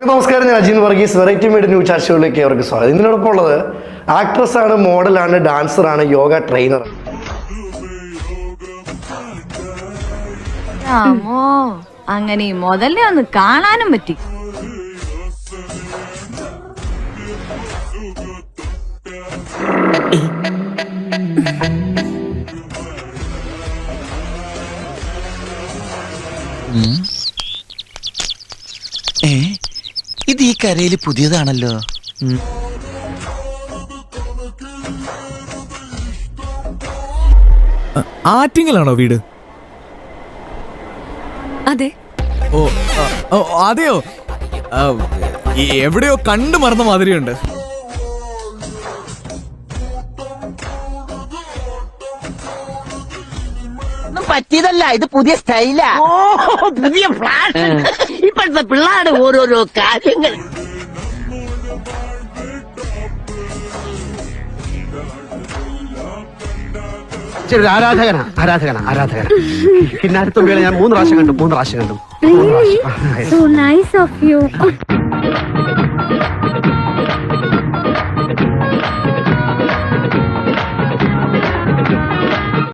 നമസ്കാരം ഞാൻ Ajeen Varghese variety media new ചാർച്ചകളിലേക്ക് അവർക്ക് സ്വാഗതം. ഇതിനോടൊപ്പം ഉള്ളത് ആക്ട്രസ് ആണ് മോഡലാണ് ഡാൻസർ ആണ് യോഗ ട്രെയിനർ ആമോ അങ്ങനെ ഈ മുതലിനെ ഒന്ന് കാണാനും പറ്റി. ഏ? ഇത് ഈ കരയിൽ പുതിയതാണല്ലോ. ആറ്റിങ്ങലാണോ വീട്? അതെ. ഓ അതെയോ? ആ, എവിടെയോ കണ്ടു മറന്ന മാതിരിയുണ്ട്. ഒന്നും പറ്റിയതല്ല ഇത് പുതിയ സ്റ്റൈലാ. ഓ പുതിയ ഫ്ലാഷ് ഇപ്പോഴത്തെ പിള്ളേരുടെ ഓരോരോ കാര്യങ്ങൾ. ഞാൻ മൂന്ന് പ്രാവശ്യം കണ്ടു. മൂന്ന് പ്രാവശ്യം കണ്ടു. So nice of U